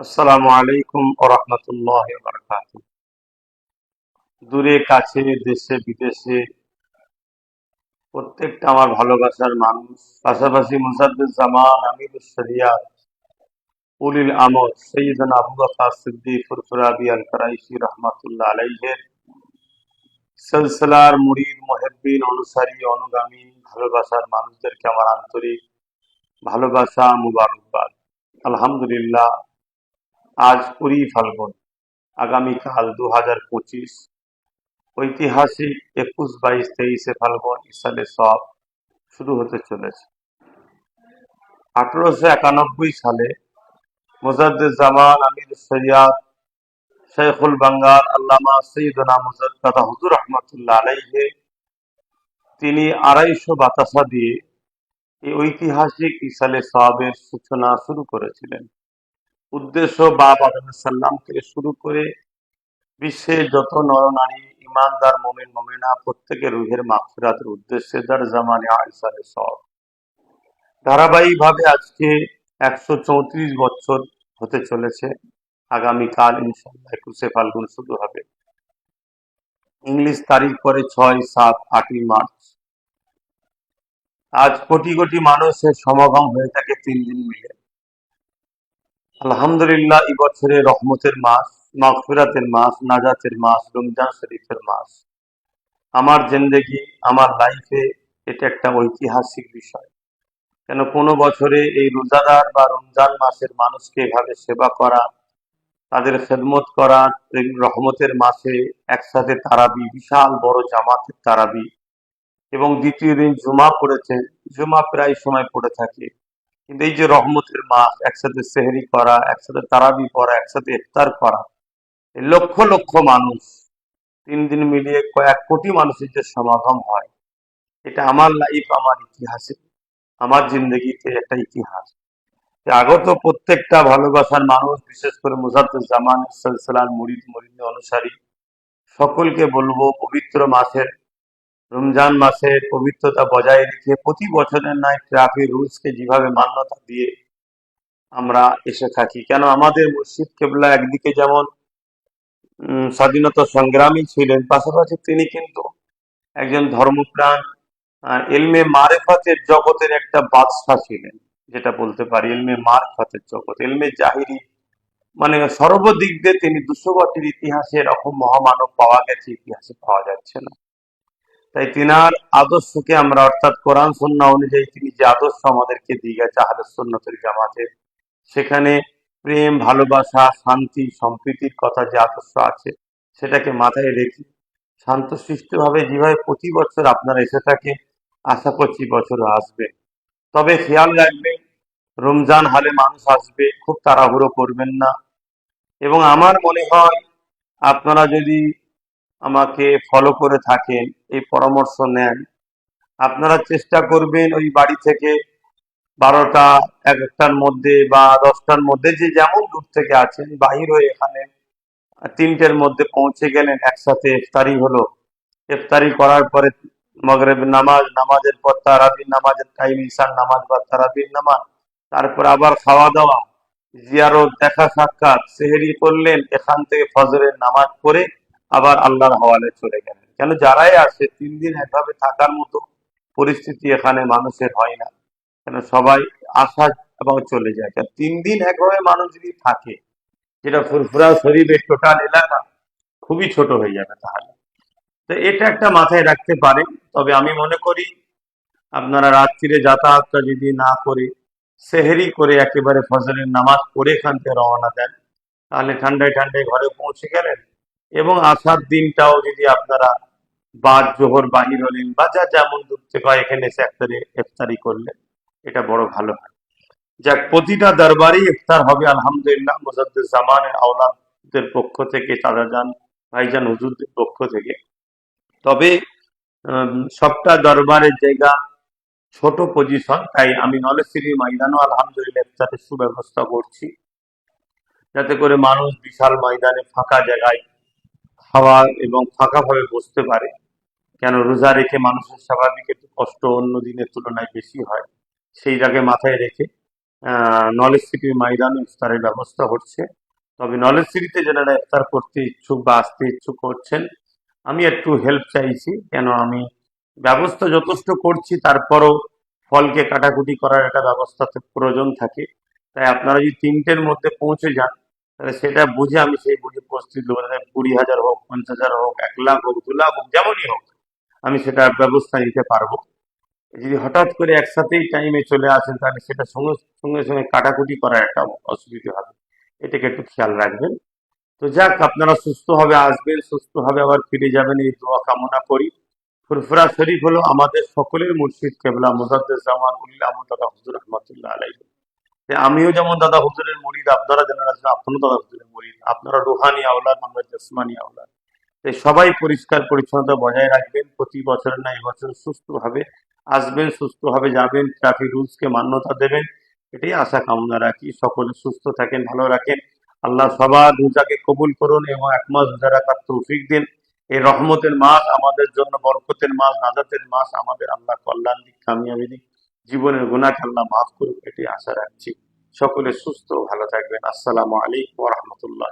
আসসালামু আলাইকুম ওরহমতুল্লাহ বারকাত দূরে, কাছে, দেশে, বিদেশে প্রত্যেকটা আমার ভালোবাসার মানুষ, পাশাপাশি মুসাদ্দুল জামান আমির শরিয়াত, উলিল আমদ সৈয়দনা আবু বকর সিদ্দিক ফুরফুরাবি আল করাইশি রহমাতুল্লাহ আলাইহের সিলসিলার মুরিদ, মুহিব্বিন, অনুসারী, অনুগামী, ভালোবাসার মানুষদেরকে আমার আন্তরিক ভালোবাসা, মুবারকবাদ। আলহামদুলিল্লাহ আজ কুড়ি ফাল্গুন। আগামীকাল দু হাজার পঁচিশ। ঐতিহাসিক একুশ বাইশ তেইশে ফাল্গুন ইসালে সব শুরু হতে চলেছে। আঠারোশো একানব্বই সালে জামান আমির সৈয়াদ শেখুল বাঙ্গাল আল্লামা সৈয়দনা মুজাদ তথা হুজুর রহমতুল্লাহ আলাইহে, তিনি আড়াইশো বাতাসা দিয়ে এই ঐতিহাসিক ইসালে সবের সূচনা শুরু করেছিলেন। উদ্দেশ্য আদম শুরু করে বিশ্বের যত নরনারী, ইমানদার, মোমেন, মোমেনা, প্রত্যেকের রুহের মাগফিরাতের উদ্দেশ্যে দার জামানে আইসালে সব ধারাবাহিকভাবে আজকে একশো চৌত্রিশ বছর হতে চলেছে। আগামীকাল ইনশাল্লাহ একুশে ফাল্গুন শুরু হবে। ইংলিশ তারিখ পরে ছয়, সাত, আটই মার্চ। আজ কোটি কোটি মানুষের সমাগম হয়ে থাকে তিন দিন মিলে। আলহামদুলিল্লাহ, এই বছরে রহমতের মাস, মাগফিরাতের মাস, নাজাতের মাস, রমজান শরীফের মাস। আমার জিন্দেগি, আমার লাইফে এটা একটা ঐতিহাসিক বিষয়। কেন কোনো বছরে এই রোজাদার বা রমজান মাসের মানুষকে এভাবে সেবা করা, তাদের খেদমত করা রহমতের মাসে একসাথে তারাবি, বিশাল বড় জামাতের তারাবি। এবং দ্বিতীয় দিন জুমা পড়েছে, জুমা প্রায় সময় পড়ে থাকে। কিন্তু এই যে রহমতের মাস, একসাথে সেহরি করা, একসাথে তারাবি পড়া, একসাথে ইফতার করা লক্ষ লক্ষ মানুষ, তিন দিন মিলিয়ে কয়েক কোটি মানুষের যে সমাগম হয়, এটা আমার লাইফ আমার ইতিহাসে, আমার জিন্দগিতে একটা ইতিহাস। আগত প্রত্যেকটা ভালোবাসার মানুষ, বিশেষ করে সিলসিলার মুরিদ মুরিদ অনুসারী, সকলকে বলব পবিত্র মাসের রমজান মাসের পবিত্রতা বজায় রেখে প্রতি বছরের নয় ট্রাফিক রুলসকে যেভাবে মান্যতা দিয়ে আমরা এসে থাকি, কেন আমাদের মুর্শিদ কেবলা একদিকে যেমন স্বাধীনতা সংগ্রামী ছিলেন, পাশাপাশি তিনি কিন্তু একজন ধর্মপ্রাণ এলমে মারেফাতের জগতের একটা বাদশা ছিলেন, যেটা বলতে পারি, এলমে মারফাতের জগৎ, এলমে জাহিরি মানে সর্বদিক দিয়ে তিনি দুশো বছর ইতিহাসে এরকম মহামানব পাওয়া গেছে, ইতিহাসে পাওয়া যাচ্ছে না। তাই তিনার আদর্শকে আমরা অর্থাৎ কোরআন সন্না অনুযায়ী তিনি যে আদর্শ আমাদেরকে দিয়ে গেছে, আহলে সুন্নতের জামাতে, সেখানে প্রেম, ভালোবাসা, শান্তি, সম্প্রীতির কথা যে আদর্শ আছে, সেটাকে মাথায় রেখে শান্তশিষ্টভাবে যেভাবে প্রতি বছর আপনারা এসে থাকে আশা করছি বছরও আসবে। তবে খেয়াল রাখবেন, রমজান হালে মানুষ আসবে, খুব তাড়াহুড়ো করবেন না। এবং আমার মনে হয়, আপনারা যদি আমাকে ফলো করে থাকেন, এই পরামর্শ নেন। আপনারা চেষ্টা করবেন ওই বাড়ি থেকে বারোটা, একটার মধ্যে বা দশটার মধ্যে যে যেমন দূর থেকে আছেন, বাহির হয়ে এখানে তিনটের মধ্যে পৌঁছে গেলেন, একসাথে ইফতারি হলো। ইফতারি করার পরে মগরেব নামাজ, নামাজের পর তারাবির নামাজের টাইম ঈশান নামাজ বা তারাবির নামাজ। তারপর আবার খাওয়া দাওয়া জিয়ারত দেখা সাক্ষাৎ সেহেরি করলেন, এখান থেকে ফজরের নামাজ পড়ে আবার আল্লাহর হওয়ালে চলে গেলেন। কেন যারাই আসে, তিন দিন একভাবে থাকার মতো পরিস্থিতি এখানে মানুষের হয় না। কেন সবাই আসা এবং চলে যায়। কেন তিন দিন একভাবে মানুষ যদি থাকে, যেটা ফুরফুরা শরীফের টোটাল এলাকা, খুবই ছোট হয়ে যাবে তাহলে। তো এটা একটা মাথায় রাখতে পারে। তবে আমি মনে করি, আপনারা রাত্রিরে যাতায়াতটা যদি না করে, সেহেরি করে একেবারে ফজরের নামাজ পড়ে থেকে রওনা দেন, তাহলে ঠান্ডায় ঠান্ডায় ঘরে পৌঁছে গেলেন এবং আসার দিনটাও যদি আপনারা বাদ জোহর, বাহির হলেন বা যা যেমন দূর থেকে হয়, এখানে এসে একটারে ইফতারি করলেন, এটা বড় ভালো হয়। যাক, প্রতিটা দরবারই ইফতার হবে, আলহামদুলিল্লাহ মুজাদ্দুল জামানের আওলাদদের পক্ষ থেকে, চাচাজান, ভাইজান হুজুরদের পক্ষ থেকে। তবে সবটা দরবারের জায়গা ছোট পজিশন তাই আমি নলেজ নলেশ্বরী ময়দানও আলহামদুলিল্লাহ ইফতারের সুব্যবস্থা করছি। যাতে করে মানুষ বিশাল ময়দানে ফাঁকা জায়গায় খাওয়া এবং ফাঁকাভাবে বসতে পারে। কেন রোজা রেখে মানুষের স্বাভাবিক একটু কষ্ট অন্য দিনের তুলনায় বেশি হয় সেইটাকে মাথায় রেখে নলেজ সিটি ময়দান ইফতারের ব্যবস্থা হচ্ছে। তবে নলেজ সিটিতে যারা ইফতার করতে ইচ্ছুক বা আসতে ইচ্ছুক করছেন, আমি একটু হেল্প চাইছি। কেন আমি ব্যবস্থা যথেষ্ট করছি, তারপরও ফলকে কাটাকুটি করার একটা ব্যবস্থা প্রয়োজন থাকে। তাই আপনারা যদি তিনটের মধ্যে পৌঁছে যান তাহলে সেটা বুঝে আমি সেই বুঝে প্রস্তুতি দেবো কুড়ি হাজার হোক, পঞ্চাশ হাজার হোক, এক লাখ হোক, দু লাখ হোক, যেমনই হোক, আমি সেটা ব্যবস্থা নিতে পারব। যদি হঠাৎ করে একসাথেই টাইমে চলে আসেন, তাহলে সেটা সঙ্গে সঙ্গে সঙ্গে কাটাকুটি করার একটা অসুবিধা হবে। এটাকে একটু খেয়াল রাখবেন। তো যাক, আপনারা সুস্থভাবে আসবেন সুস্থভাবে আবার ফিরে যাবেন। এই দোয়া কামনা করি। ফুরফুরা শরীফ হলো আমাদের সকলের মুর্শিদ কেবলা মুজাদ্দেদ জামান উল্লাহ হুজুর রহমতুল্লাহ আলাই আমিও যেমন দাদা হুজুরের মুরিদ, আপনারা যেন আছেন, আপনারও দাদা হুজুরের মুরিদ, আপনারা রুহানি আওলাদ আমরা জসমানি আওলাদ। তাই সবাই পরিষ্কার পরিচ্ছন্নতা বজায় রাখবেন, প্রতি বছর না এবছর সুস্থভাবে আসবেন, সুস্থভাবে যাবেন, ট্রাফিক রুলসকে মান্যতা দেবেন, এটাই আশা কামনা রাখি। সকলে সুস্থ থাকেন, ভালো রাখেন। আল্লাহ সবার রোজাকে কবুল করুন এবং এক মাস রোজা রাখার তৌফিক দিন। এই রহমতের মাস আমাদের জন্য, বরকতের মাস, নাজাতের মাস আমাদের আল্লাহ কল্যাণ দিক, কামিয়াবি দিক। জীবনের গুণা খেলনা মাফ করুক এটি আশা রাখছি। সকলে সুস্থ ভালো থাকবেন। আসসালামু আলাইকুম রহমতুল্লাহ